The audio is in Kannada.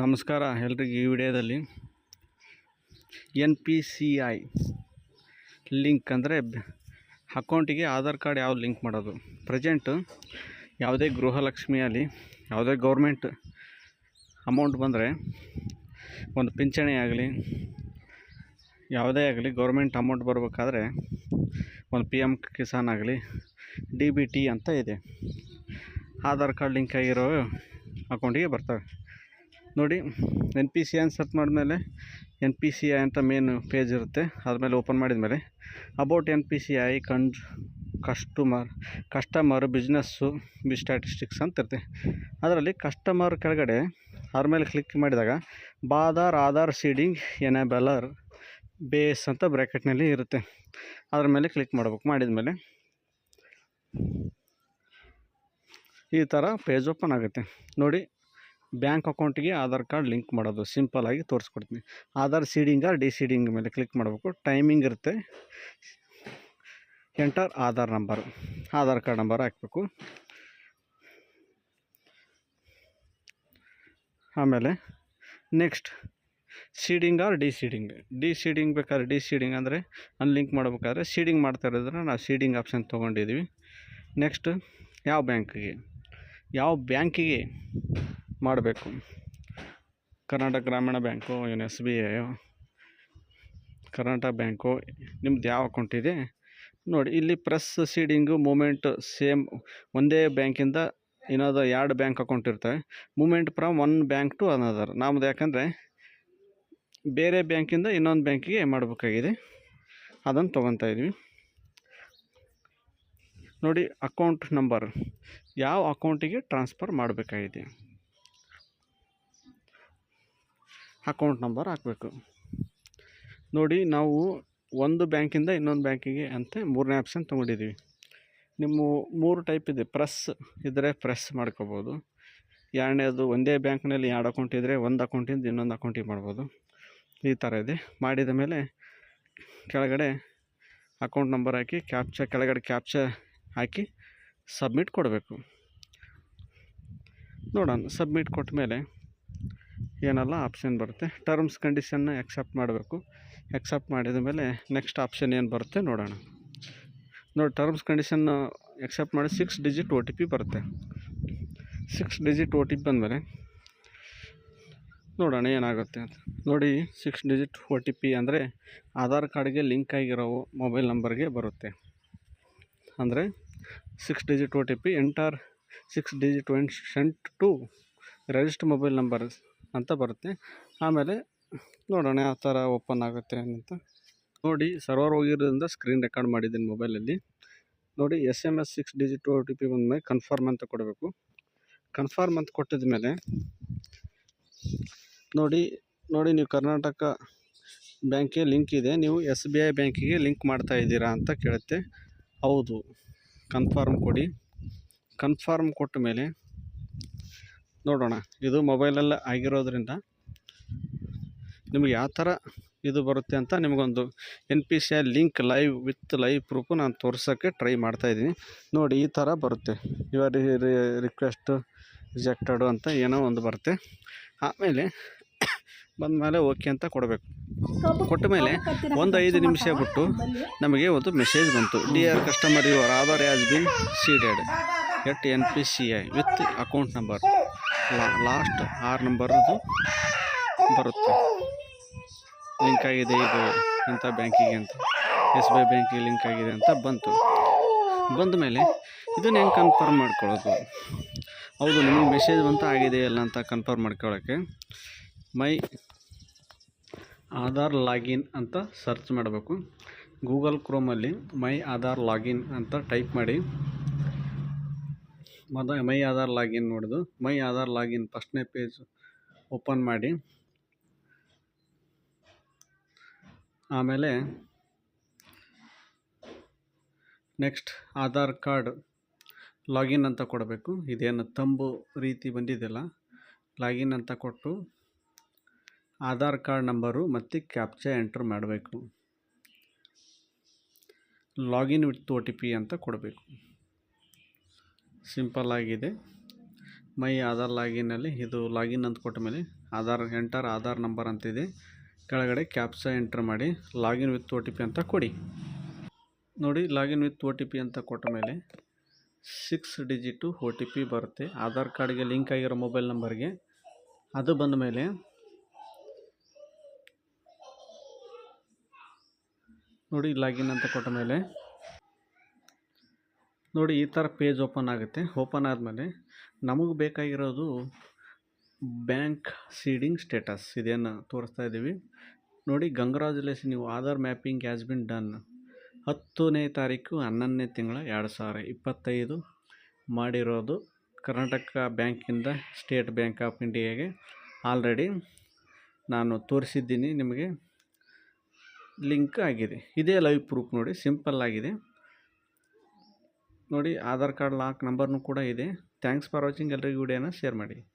ನಮಸ್ಕಾರ ಎಲ್ರಿಗೂ ಈ ವಿಡಿಯೋದಲ್ಲಿ N P C I link ಅಂದರೆ ಅಕೌಂಟಿಗೆ ಆಧಾರ್ ಕಾರ್ಡ್ ಯಾವ ಲಿಂಕ್ ಮಾಡೋದು. ಪ್ರೆಸೆಂಟು ಯಾವುದೇ ಗೃಹಲಕ್ಷ್ಮಿಯಲ್ಲಿ ಯಾವುದೇ ಗೌರ್ಮೆಂಟ್ ಅಮೌಂಟ್ ಬಂದರೆ ಒಂದು ಪಿಂಚಣಿ ಆಗಲಿ, ಯಾವುದೇ ಆಗಲಿ ಗೌರ್ಮೆಂಟ್ ಅಮೌಂಟ್ ಬರಬೇಕಾದ್ರೆ ಒಂದು ಪಿ ಎಂ ಕಿಸಾನ್ ಆಗಲಿ, ಡಿ ಬಿ ಟಿ ಅಂತ ಇದೆ. ಆಧಾರ್ ಕಾರ್ಡ್ ಲಿಂಕ್ ಆಗಿರೋ ಅಕೌಂಟಿಗೆ ಬರ್ತವೆ. ನೋಡಿ ಎನ್ ಪಿ ಸಿ ಐ ಅಂತ ಸರ್ಚ್ ಮಾಡಿದ್ಮೇಲೆ ಎನ್ ಪಿ ಸಿ ಐ ಅಂತ ಮೇನ್ ಪೇಜ್ ಇರುತ್ತೆ. ಅದ್ರ ಮೇಲೆ ಓಪನ್ ಮಾಡಿದ್ಮೇಲೆ about N P C I ಕಂಡ್ customer customer business B statistics ಅಂತ ಇರುತ್ತೆ. ಅದರಲ್ಲಿ ಕಸ್ಟಮರ್ ಕೆಳಗಡೆ ಅದ್ರ ಮೇಲೆ ಕ್ಲಿಕ್ ಮಾಡಿದಾಗ ಬಾದಾರ್ ಆಧಾರ್ ಸೀಡಿಂಗ್ ಎನೇಬಲರ್ ಬೇಸ್ ಅಂತ ಬ್ರ್ಯಾಕೆಟ್ನಲ್ಲಿ ಇರುತ್ತೆ. ಅದ್ರ ಮೇಲೆ ಕ್ಲಿಕ್ ಮಾಡ್ಬೇಕು. ಮಾಡಿದ್ಮೇಲೆ ಈ ಥರ ಪೇಜ್ ಓಪನ್ ಆಗುತ್ತೆ. ನೋಡಿ ಬ್ಯಾಂಕ್ ಅಕೌಂಟಿಗೆ ಆಧಾರ್ ಕಾರ್ಡ್ ಲಿಂಕ್ ಮಾಡೋದು ಸಿಂಪಲ್ಲಾಗಿ ತೋರಿಸ್ಕೊಡ್ತೀನಿ. ಆಧಾರ್ ಸೀಡಿಂಗ, ಡಿ ಸೀಡಿಂಗ್ ಮೇಲೆ ಕ್ಲಿಕ್ ಮಾಡಬೇಕು. ಟೈಮಿಂಗ್ ಇರುತ್ತೆ. Enter Aadhaar number. Aadhaar card number ಹಾಕಬೇಕು. ಆಮೇಲೆ next seeding or de seeding. De seeding ಬೇಕಾದ್ರೆ ಡಿ ಸೀಡಿಂಗ್ ಅಂದರೆ ಲಿಂಕ್ ಮಾಡಬೇಕಾದ್ರೆ ಸೀಡಿಂಗ್ ಮಾಡ್ತಾ ಇರೋದ್ರೆ ನಾವು ಸೀಡಿಂಗ್ ಆಪ್ಷನ್ ತೊಗೊಂಡಿದ್ದೀವಿ. ನೆಕ್ಸ್ಟ್ ಯಾವ ಬ್ಯಾಂಕಿಗೆ? ಯಾವ ಬ್ಯಾಂಕಿಗೆ? ಮಾಡಬೇಕು. ಕರ್ನಾಟಕ ಗ್ರಾಮೀಣ ಬ್ಯಾಂಕು ಏನು S B I, Karnataka bank, ನಿಮ್ದು ಯಾವ ಅಕೌಂಟ್ ಇದೆ? ನೋಡಿ, ಇಲ್ಲಿ ಪ್ರೆಸ್ ಸೀಡಿಂಗು, ಮೂಮೆಂಟ್ ಸೇಮ್ ಒಂದೇ ಬ್ಯಾಂಕಿಂದ ಇನ್ನೊಂದು ಎರಡು ಬ್ಯಾಂಕ್ ಅಕೌಂಟ್ ಇರ್ತವೆ. Movement from one bank to another. ನಮ್ದು ಯಾಕಂದರೆ ಬೇರೆ ಬ್ಯಾಂಕಿಂದ ಇನ್ನೊಂದು ಬ್ಯಾಂಕಿಗೆ ಮಾಡಬೇಕಾಗಿದೆ. ಅದನ್ನು ತೊಗೊತಾ ಇದ್ವಿ ನೋಡಿ, ಅಕೌಂಟ್ ನಂಬರ್. ಯಾವ ಅಕೌಂಟಿಗೆ ಟ್ರಾನ್ಸ್ಫರ್ ಮಾಡಬೇಕಾಗಿದೆ? ಅಕೌಂಟ್ ನಂಬರ್ ಹಾಕಬೇಕು. ನೋಡಿ, ನಾವು ಒಂದು ಬ್ಯಾಂಕಿಂದ ಇನ್ನೊಂದು ಬ್ಯಾಂಕಿಗೆ ಅಂತ ಮೂರನೇ ಆಪ್ಷನ್ ತೊಗೊಂಡಿದ್ದೀವಿ. ನಿಮ್ಮ ಮೂರು ಟೈಪ್ ಇದೆ, ಪ್ರೆಸ್ ಇದ್ದರೆ ಪ್ರೆಸ್ ಮಾಡ್ಕೋಬೋದು. ಎರಡನೇದು ಒಂದೇ ಬ್ಯಾಂಕ್ನಲ್ಲಿ ಎರಡು ಅಕೌಂಟ್ ಇದ್ದರೆ ಒಂದು ಅಕೌಂಟಿಂದ ಇನ್ನೊಂದು ಅಕೌಂಟಿಗೆ ಮಾಡ್ಬೋದು. ಈ ಥರ ಇದೆ. ಮಾಡಿದ ಮೇಲೆ ಕೆಳಗಡೆ ಅಕೌಂಟ್ ನಂಬರ್ ಹಾಕಿ, ಕ್ಯಾಪ್ಚ, ಕೆಳಗಡೆ ಕ್ಯಾಪ್ಚ ಹಾಕಿ ಸಬ್ಮಿಟ್ ಕೊಡಬೇಕು. ನೋಡೋಣ, ಸಬ್ಮಿಟ್ ಕೊಟ್ಟ ಮೇಲೆ ಏನೆಲ್ಲ ಆಪ್ಷನ್ ಬರುತ್ತೆ. ಟರ್ಮ್ಸ್ ಕಂಡೀಷನ್ನ ಎಕ್ಸೆಪ್ಟ್ ಮಾಡಬೇಕು. ಎಕ್ಸೆಪ್ಟ್ ಮಾಡಿದ ಮೇಲೆ ನೆಕ್ಸ್ಟ್ ಆಪ್ಷನ್ ಏನು ಬರುತ್ತೆ ನೋಡೋಣ. ನೋಡಿ ಟರ್ಮ್ಸ್ ಕಂಡೀಷನ್ ಎಕ್ಸೆಪ್ಟ್ ಮಾಡಿ six digit O T P ಬರುತ್ತೆ. Six digit O T P ಬಂದಮೇಲೆ ನೋಡೋಣ ಏನಾಗುತ್ತೆ ಅಂತ. ನೋಡಿ six digit O T P ಅಂದರೆ ಆಧಾರ್ ಕಾರ್ಡ್ಗೆ ಲಿಂಕ್ ಆಗಿರೋ ಮೊಬೈಲ್ ನಂಬರ್ಗೆ ಬರುತ್ತೆ. ಅಂದರೆ six digit O T P enter six digit one sent to register mobile number ಅಂತ ಬರುತ್ತೆ. ಆಮೇಲೆ ನೋಡೋಣ ಯಾವ ಥರ ಓಪನ್ ಆಗುತ್ತೆ ಅಂತ. ನೋಡಿ, ಸರ್ವರ್ ಹೋಗಿರೋದ್ರಿಂದ ಸ್ಕ್ರೀನ್ ರೆಕಾರ್ಡ್ ಮಾಡಿದ್ದೀನಿ ಮೊಬೈಲಲ್ಲಿ. ನೋಡಿ S M S six digit O T P ಬಂದಮೇಲೆ ಕನ್ಫರ್ಮ್ ಅಂತ ಕೊಡಬೇಕು. ಕನ್ಫರ್ಮ್ ಅಂತ ಕೊಟ್ಟಿದ ಮೇಲೆ ನೋಡಿ ನೋಡಿ, ನೀವು ಕರ್ನಾಟಕ ಬ್ಯಾಂಕಿಗೆ ಲಿಂಕ್ ಇದೆ. ನೀವು ಎಸ್ ಬಿ ಐ ಬ್ಯಾಂಕಿಗೆ ಲಿಂಕ್ ಮಾಡ್ತಾ ಇದ್ದೀರಾ ಅಂತ ಕೇಳುತ್ತೆ. ಹೌದು, ಕನ್ಫರ್ಮ್ ಕೊಡಿ. ಕನ್ಫರ್ಮ್ ಕೊಟ್ಟ ಮೇಲೆ ನೋಡೋಣ. ಇದು ಮೊಬೈಲಲ್ಲಿ ಆಗಿರೋದ್ರಿಂದ ನಿಮಗೆ ಯಾವ ಥರ ಇದು ಬರುತ್ತೆ ಅಂತ ನಿಮಗೊಂದು N P C I link live with live proof ನಾನು ತೋರ್ಸೋಕ್ಕೆ ಟ್ರೈ ಮಾಡ್ತಾಯಿದ್ದೀನಿ ನೋಡಿ, ಈ ಥರ ಬರುತ್ತೆ. ಯುವರ್ ರಿಕ್ವೆಸ್ಟ್ ರಿಜೆಕ್ಟೆಡು ಅಂತ ಏನೋ ಒಂದು ಬರುತ್ತೆ. ಆಮೇಲೆ ಬಂದಮೇಲೆ ಓಕೆ ಅಂತ ಕೊಡಬೇಕು. ಕೊಟ್ಟ ಮೇಲೆ ಒಂದು ಐದು ನಿಮಿಷ ಬಿಟ್ಟು ನಮಗೆ ಒಂದು ಮೆಸೇಜ್ ಬಂತು. Dear customer your Aadhaar has been seeded at N P C I with account number last ಆರು ನಂಬರ್ದು ಬರುತ್ತೆ. ಲಿಂಕ್ ಆಗಿದೆ, ಇದು ಇಂಥ ಬ್ಯಾಂಕಿಗೆ ಅಂತ. ಎಸ್ ಬಿ ಐ ಬ್ಯಾಂಕಿಗೆ ಲಿಂಕ್ ಆಗಿದೆ ಅಂತ ಬಂತು. ಬಂದ ಮೇಲೆ ಇದನ್ನು ಹೆಂಗೆ ಕನ್ಫರ್ಮ್ ಮಾಡ್ಕೊಳ್ಳೋದು? ಹೌದು, ನಿಮಗೆ ಮೆಸೇಜ್ ಬಂತ ಆಗಿದೆಯಲ್ಲ ಅಂತ ಕನ್ಫರ್ಮ್ ಮಾಡ್ಕೊಳ್ಳೋಕ್ಕೆ ಮೈ ಆಧಾರ್ ಲಾಗಿನ್ ಅಂತ ಸರ್ಚ್ ಮಾಡಬೇಕು. ಗೂಗಲ್ ಕ್ರೋಮಲ್ಲಿ ಮೈ ಆಧಾರ್ ಲಾಗಿನ್ ಅಂತ ಟೈಪ್ ಮಾಡಿ. ಮೊದ ಮೈ ಆಧಾರ್ ಲಾಗಿನ್ ನೋಡೋದು ಮೈ ಆಧಾರ್ ಲಾಗಿನ್ ಫಸ್ಟ್ನೇ ಪೇಜ್ ಓಪನ್ ಮಾಡಿ. ಆಮೇಲೆ ನೆಕ್ಸ್ಟ್ ಆಧಾರ್ ಕಾರ್ಡ್ ಲಾಗಿನ್ ಅಂತ ಕೊಡಬೇಕು. ಇದೇನು ತಂಬು ರೀತಿ ಬಂದಿದೆಯಲ್ಲ, ಲಾಗಿನ್ ಅಂತ ಕೊಟ್ಟು ಆಧಾರ್ ಕಾರ್ಡ್ ನಂಬರು ಮತ್ತು ಕ್ಯಾಪ್ಚಾ ಎಂಟ್ರ್ ಮಾಡಬೇಕು. Login with O T P ಅಂತ ಕೊಡಬೇಕು. ಸಿಂಪಲ್ ಆಗಿದೆ. ಮೈ ಆಧಾರ್ ಲಾಗಿನ್ನಲ್ಲಿ ಇದು ಲಾಗಿನ್ ಅಂತ ಕೊಟ್ಟ ಮೇಲೆ ಆಧಾರ್ ಎಂಟರ್ ಆಧಾರ್ ನಂಬರ್ ಅಂತಿದೆ ಕೆಳಗಡೆ ಕ್ಯಾಪ್ಸ ಎಂಟ್ರ್ ಮಾಡಿ, ಲಾಗಿನ್ ವಿತ್ ಒ ಅಂತ ಕೊಡಿ. ನೋಡಿ, ಲಾಗಿನ್ ವಿತ್ ಒ ಅಂತ ಕೊಟ್ಟ ಮೇಲೆ six digit O T P ಬರುತ್ತೆ. ಆಧಾರ್ ಕಾರ್ಡ್ಗೆ ಲಿಂಕ್ ಆಗಿರೋ ಮೊಬೈಲ್ ನಂಬರ್ಗೆ. ಅದು ಬಂದ ಮೇಲೆ ನೋಡಿ, ಲಾಗಿನ್ ಅಂತ ಕೊಟ್ಟ ಮೇಲೆ ನೋಡಿ, ಈ ಥರ ಪೇಜ್ ಓಪನ್ ಆಗುತ್ತೆ. ಓಪನ್ ಆದಮೇಲೆ ನಮಗೆ ಬೇಕಾಗಿರೋದು ಬ್ಯಾಂಕ್ ಸೀಡಿಂಗ್ ಸ್ಟೇಟಸ್ ಇದೇನು ತೋರಿಸ್ತಾ ಇದ್ದೀವಿ ನೋಡಿ ಕಂಗ್ರಾಜುಲೇಷನ್ ನೀವು Aadhaar mapping has been done ಹತ್ತನೇ ತಾರೀಕು, ಹನ್ನೊಂದನೇ ತಿಂಗಳ, ಎರಡು ಸಾವಿರ ಇಪ್ಪತ್ತೈದು ಮಾಡಿರೋದು ಕರ್ನಾಟಕ ಬ್ಯಾಂಕಿಂದ ಸ್ಟೇಟ್ ಬ್ಯಾಂಕ್ ಆಫ್ ಇಂಡಿಯಾಗೆ ಆಲ್ರೆಡಿ ನಾನು ತೋರಿಸಿದ್ದೀನಿ, ನಿಮಗೆ ಲಿಂಕ್ ಆಗಿದೆ. ಇದೇ ಲೈವ್ ಪ್ರೂಫ್ ನೋಡಿ ಸಿಂಪಲ್ ಆಗಿದೆ. ನೋಡಿ ಆಧಾರ್ ಕಾರ್ಡ್ ಲಾಕ್ ನಂಬರ್ನೂ ಕೂಡ ಇದೆ. Thanks for watching. ಎಲ್ಲರಿಗೂ ವಿಡಿಯೋನ ಶೇರ್ ಮಾಡಿ.